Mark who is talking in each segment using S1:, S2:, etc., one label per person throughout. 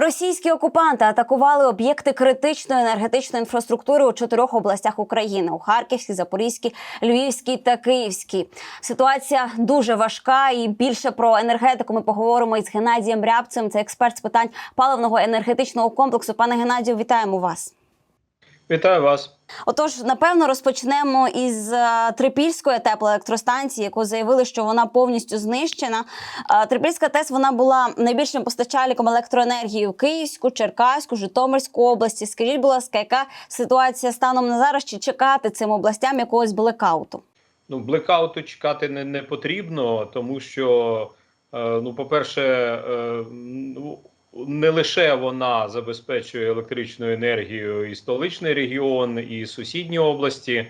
S1: Російські окупанти атакували об'єкти критичної енергетичної інфраструктури у чотирьох областях України: у Харківській, Запорізькій, Львівській та Київській. Ситуація дуже важка, і більше про енергетику ми поговоримо із Геннадієм Рябцем. Це експерт з питань паливного енергетичного комплексу. Пане Геннадію, вітаємо вас.
S2: Вітаю вас.
S1: Отож, напевно, розпочнемо із е, Трипільської теплоелектростанції, яку заявили, що вона повністю знищена. Е, Трипільська ТЕС вона була найбільшим постачальником електроенергії в Київську, Черкаську, Житомирську області. Скажіть, будь ласка, яка ситуація станом на зараз? Чи чекати цим областям якогось блекауту?
S2: Ну, блекауту чекати не, не потрібно, тому що, е, ну, по-перше, е, ну, не лише вона забезпечує електричною енергією і столичний регіон, і сусідні області.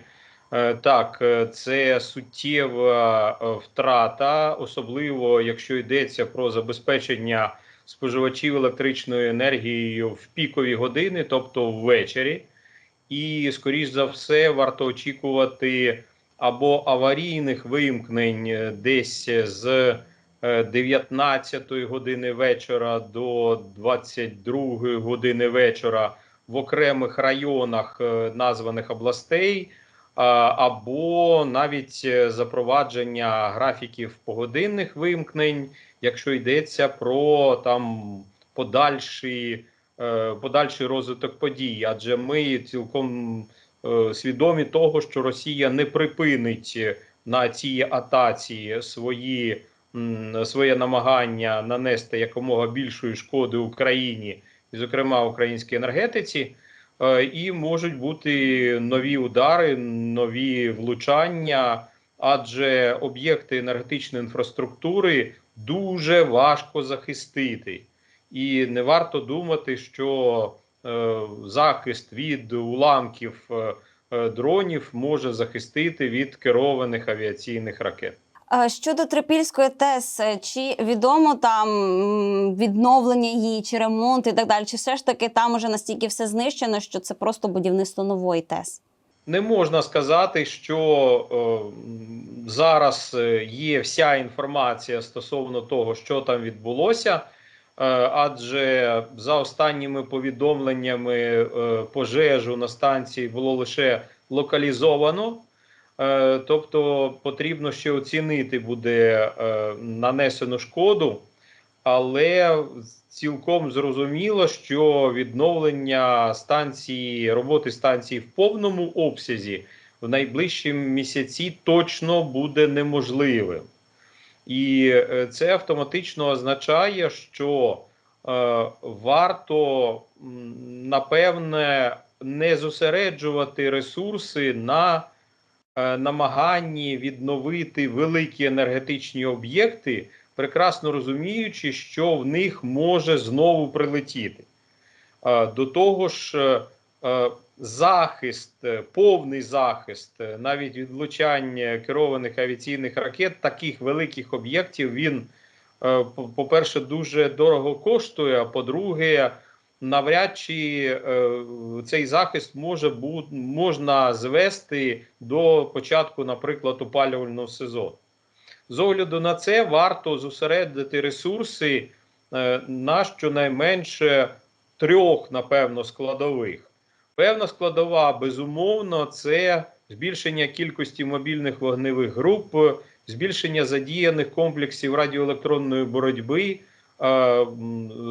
S2: Е, Так, е, це суттєва е, втрата, особливо якщо йдеться про забезпечення споживачів електричною енергією в пікові години, тобто ввечері. І, скоріш за все, варто очікувати або аварійних вимкнень десь з 19 години вечора до 22 години вечора в окремих районах е, названих областей, або навіть е, запровадження графіків погодинних вимкнень, якщо йдеться про там подальші, е, подальший розвиток подій, адже ми цілком е, свідомі того, що Росія не припинить на цій атаці свої своє намагання нанести якомога більшої шкоди Україні, і, зокрема українській енергетиці. Е, І можуть бути нові удари, нові влучання, адже об'єкти енергетичної інфраструктури дуже важко захистити, і не варто думати, що е, захист від уламків е, дронів може захистити від керованих авіаційних ракет.
S1: Е, Щодо Трипільської ТЕС, е, чи відомо там відновлення її, чи ремонт і так далі? Чи все ж таки там уже настільки все знищено, що це просто будівництво нової ТЕС?
S2: Не можна сказати, що е, зараз е, є вся інформація стосовно того, що там відбулося, адже за останніми повідомленнями пожежу на станції було лише локалізовано. Е, тобто потрібно ще оцінити буде е, нанесену шкоду, але цілком зрозуміло, що відновлення станції роботи станції в повному обсязі в найближчі місяці точно буде неможливим. І е, це автоматично означає, що е, варто напевне не зосереджувати ресурси на намаганні відновити великі енергетичні об'єкти, прекрасно розуміючи, що в них може знову прилетіти. Е, До того ж, е, е, захист, е, повний захист, е, навіть від влучання керованих авіаційних ракет, таких великих об'єктів, він, е, по-перше, дуже дорого коштує. А по-друге, навряд чи е, цей захист може бу- можна звести до початку, наприклад, опалювального сезону. З огляду на це варто зосередити ресурси е, на щонайменше трьох, напевно, складових. Певна складова, безумовно, це збільшення кількості мобільних вогневих груп, збільшення задіяних комплексів радіоелектронної боротьби,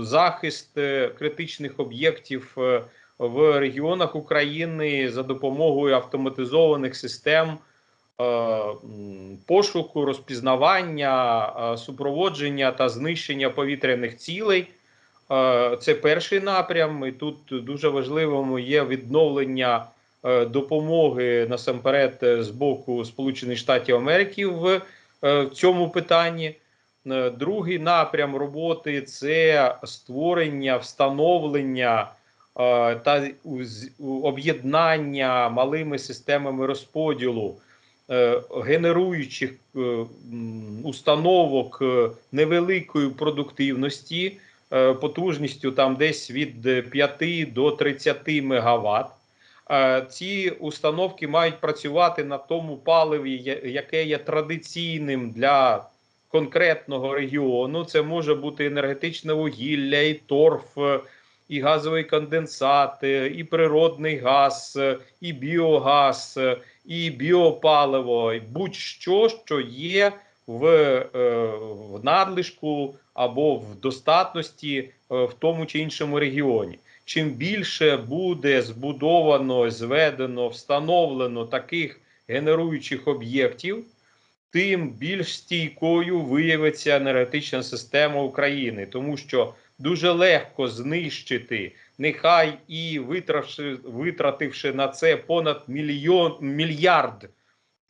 S2: захист е, критичних об'єктів е, в регіонах України за допомогою автоматизованих систем е, пошуку, розпізнавання, супроводження та знищення повітряних цілей. Це перший напрям, і тут дуже важливим є відновлення допомоги насамперед з боку Сполучених Штатів Америки в цьому питанні. Е, Другий напрям роботи це створення, встановлення е, та об'єднання малими системами розподілу е, генеруючих установок невеликої продуктивності потужністю там десь від е, 5 до 30 мегаватт. Ці установки мають працювати на тому паливі, яке є традиційним для конкретного регіону. Це може бути енергетичне вугілля, і торф, е, і газовий конденсат, е, і природний газ, е, і біогаз, і біопаливо, і будь-що, що є в, в надлишку або в достатності в тому чи іншому регіоні. Чим більше буде збудовано, зведено, встановлено таких генеруючих об'єктів, тим більш стійкою виявиться енергетична система України, тому що дуже легко знищити, нехай і витравши, витративши на це понад мільйон мільярд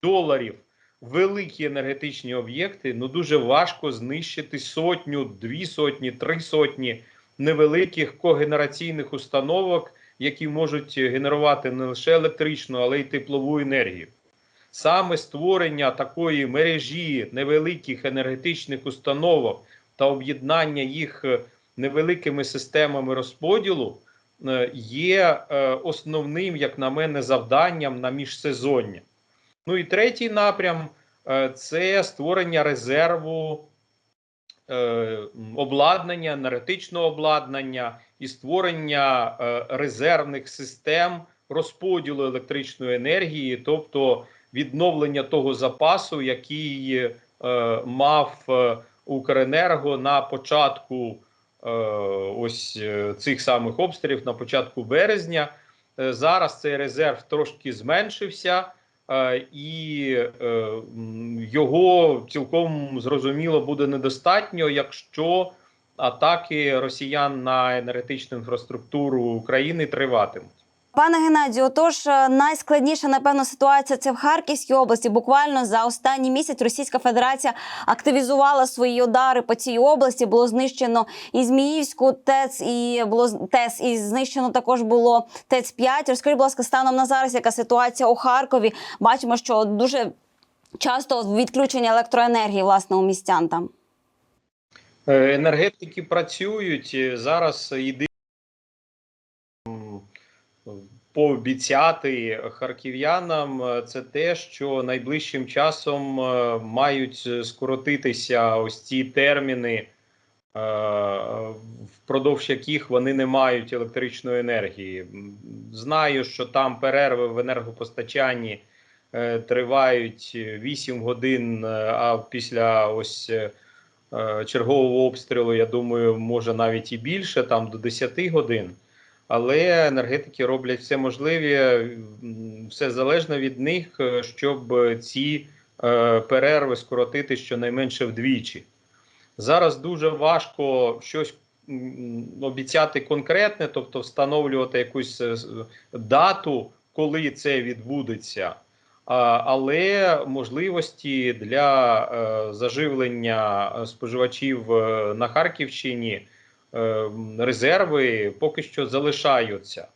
S2: доларів великі енергетичні об'єкти, ну дуже важко знищити сотню, дві сотні, три сотні невеликих когенераційних установок, які можуть генерувати не лише електричну, але й теплову енергію. Саме створення такої мережі невеликих енергетичних установок та об'єднання їх е, невеликими системами розподілу е, є е, основним, як на мене, завданням на міжсезоння. Ну і третій напрям це створення резерву обладнання, енергетичного обладнання і створення резервних систем розподілу електричної енергії, тобто відновлення того запасу, який е, мав е, Укренерго на початку е, ось е, цих самих обстрілів, на початку березня. Е, Зараз цей резерв трошки зменшився. Е, і його цілком зрозуміло буде недостатньо, якщо атаки росіян на енергетичну інфраструктуру України триватимуть.
S1: Пане Геннадію, отож е, найскладніша напевно ситуація це в Харківській області. Буквально за останній місяць Російська Федерація активізувала свої удари по цій області. Було знищено і Зміївську ТЕЦ, і було ТЕС, і знищено також було ТЕЦ 5 Розкажіть, будь ласка, станом на зараз, яка ситуація у Харкові? Бачимо, що дуже часто відключення електроенергії власне у містян там.
S2: Е, Енергетики працюють зараз. Єдине пообіцяти харків'янам е, це те, що найближчим часом е, мають скоротитися ось ці терміни, е, впродовж яких вони не мають електричної енергії. Знаю, що там перерви в енергопостачанні тривають 8 годин, а після ось. чергового обстрілу, я думаю, може навіть і більше, там до 10 годин. Але енергетики роблять все можливе, все залежно від них, е, щоб ці е, перерви скоротити щонайменше вдвічі. Зараз дуже важко щось обіцяти конкретне, тобто встановлювати якусь е, дату, коли це відбудеться. Але можливості для заживлення споживачів на Харківщині резерви поки що залишаються.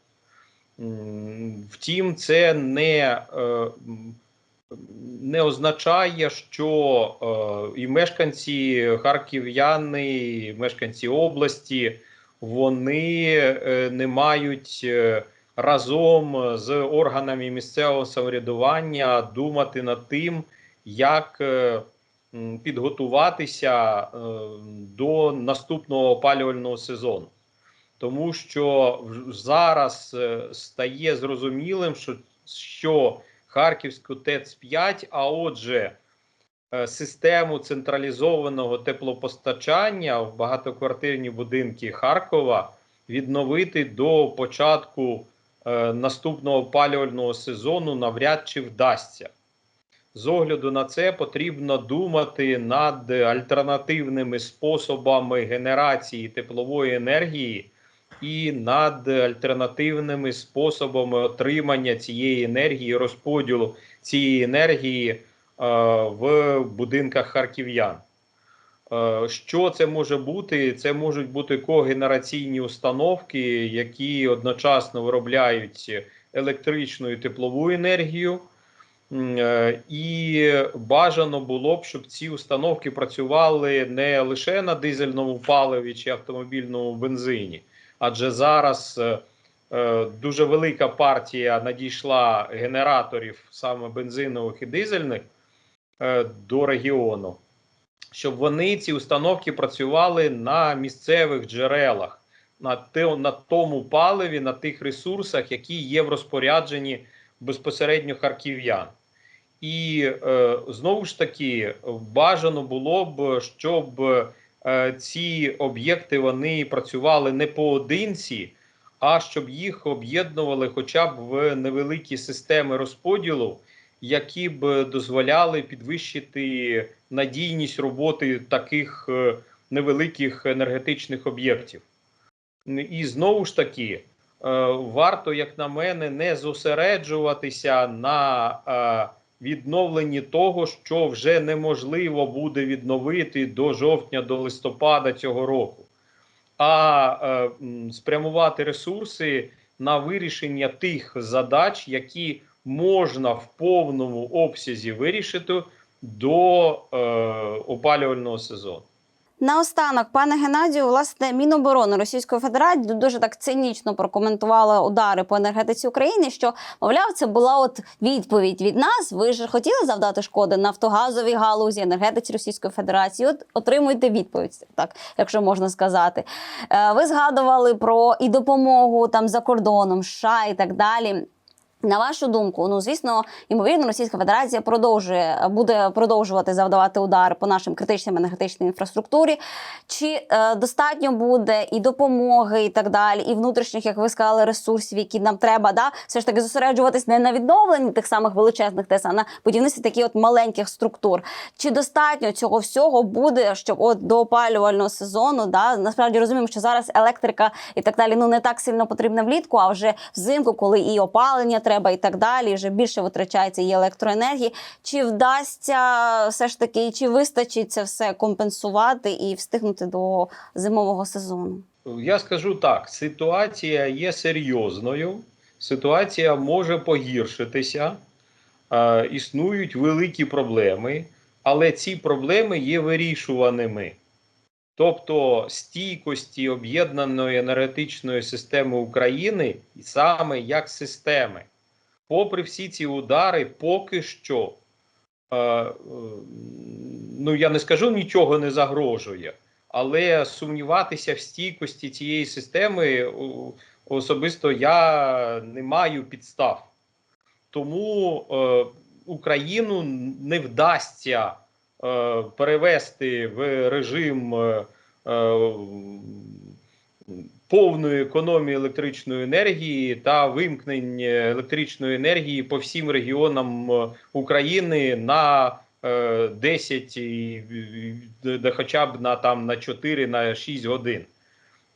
S2: Втім, це не, е, не означає, що е, і мешканці харків'яни, і мешканці області вони е, не мають. е, разом з органами місцевого самоврядування думати над тим, як підготуватися е, до наступного опалювального сезону. Тому що зараз е, стає зрозумілим, що, що Харківську ТЕЦ-5, а отже, е, систему централізованого теплопостачання в багатоквартирні будинки Харкова відновити до початку наступного опалювального сезону навряд чи вдасться. З огляду на це потрібно думати над альтернативними способами генерації теплової енергії і над альтернативними способами отримання цієї енергії, розподілу цієї енергії е, в будинках харків'ян. Е, Що це може бути? Це можуть бути когенераційні установки, які одночасно виробляють електричну і теплову енергію. Е, І бажано було б, щоб ці установки працювали не лише на дизельному паливі чи автомобільному бензині, адже зараз е, е, дуже велика партія надійшла генераторів саме бензинових і дизельних до регіону. щоб вони ці установки працювали на місцевих джерелах, на тому паливі, на тих ресурсах, які є в розпорядженні безпосередньо харків'ян. І е, знову ж таки бажано було б, щоб е, ці об'єкти вони працювали не поодинці, а щоб їх об'єднували хоча б в невеликі системи розподілу, які б дозволяли підвищити надійність роботи таких е, невеликих енергетичних об'єктів. І знову ж таки, варто, як на мене, не зосереджуватися на відновленні того, що вже неможливо буде відновити до жовтня, до листопада цього року, а е, спрямувати ресурси на вирішення тих задач, які можна в повному обсязі вирішити до е, опалювального сезону.
S1: Наостанок, пане Геннадію, власне, Міноборони Російської Федерації дуже так цинічно прокоментувала удари по енергетиці України. Що мовляв, це була от відповідь від нас. Ви ж хотіли завдати шкоди нафтогазовій галузі, енергетиці Російської Федерації. От отримуйте відповідь, так якщо можна сказати. Е, Ви згадували про і допомогу там за кордоном, США і так далі. На вашу думку, ну звісно, ймовірно, Російська Федерація продовжує буде продовжувати завдавати удари по нашим критичним енергетичній інфраструктурі. Чи е, достатньо буде і допомоги, і так далі, і внутрішніх, як ви сказали, ресурсів, які нам треба, да все ж таки зосереджуватись не на відновленні тих самих величезних ТЕС, а на будівництві таких от маленьких структур. Чи достатньо цього всього буде, щоб от до опалювального сезону, да насправді розуміємо, що зараз електрика і так далі ну не так сильно потрібна влітку, а вже взимку, коли і опалення треба, і так далі, вже більше витрачається і електроенергії. Чи вдасться все ж таки, чи вистачить це все компенсувати і встигнути до зимового сезону?
S2: Я скажу так: ситуація є серйозною, ситуація може погіршитися, е, існують великі проблеми, але ці проблеми є вирішуваними. Тобто стійкості об'єднаної енергетичної системи України саме як системи, попри всі ці удари, поки що, е, ну я не скажу, нічого не загрожує. Але сумніватися в стійкості цієї системи особисто я не маю підстав. Тому е, Україну не вдасться е, перевести в режим повної економії електричної енергії та вимкнення електричної енергії по всім регіонам е, України на е, 10 і, і- хоча б на там на 4 на 6 годин.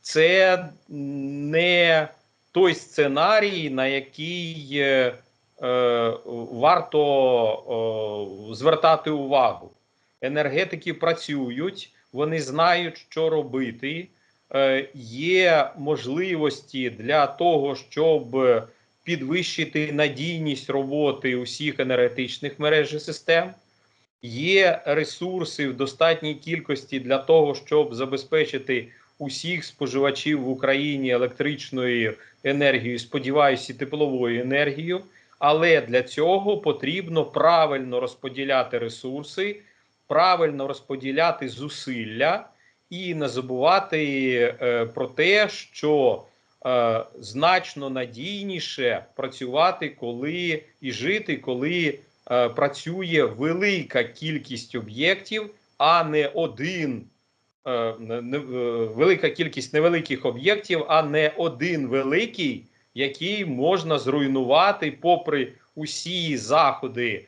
S2: Це не той сценарій, на який е, е, варто е, звертати увагу. Енергетики працюють, вони знають, що робити. Е, є можливості для того, щоб підвищити надійність роботи усіх енергетичних мереж і систем. Є ресурси в достатній кількості для того, щоб забезпечити усіх споживачів в Україні електричною енергією, сподіваюся, тепловою енергією. Але для цього потрібно правильно розподіляти ресурси, правильно розподіляти зусилля і не забувати е, про те, що е, значно надійніше працювати, коли і жити, коли е, працює велика кількість об'єктів, а не один. Велика кількість невеликих об'єктів, а не один великий, який можна зруйнувати попри усі заходи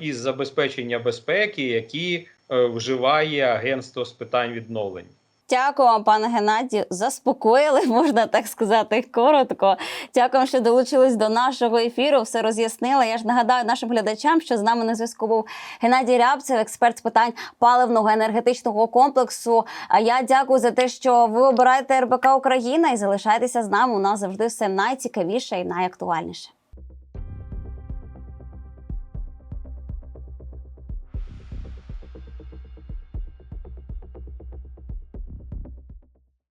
S2: із забезпечення безпеки, які вживає агентство з питань відновлення.
S1: Дякую вам, пане Геннадію. Заспокоїли, можна так сказати, коротко. Дякую, що долучились до нашого ефіру. Все роз'яснили. Я ж нагадаю нашим глядачам, що з нами на зв'язку був Геннадій Рябцев, експерт з питань паливного енергетичного комплексу. А я дякую за те, що ви обираєте РБК Україна і залишаєтеся з нами. У нас завжди все найцікавіше і найактуальніше.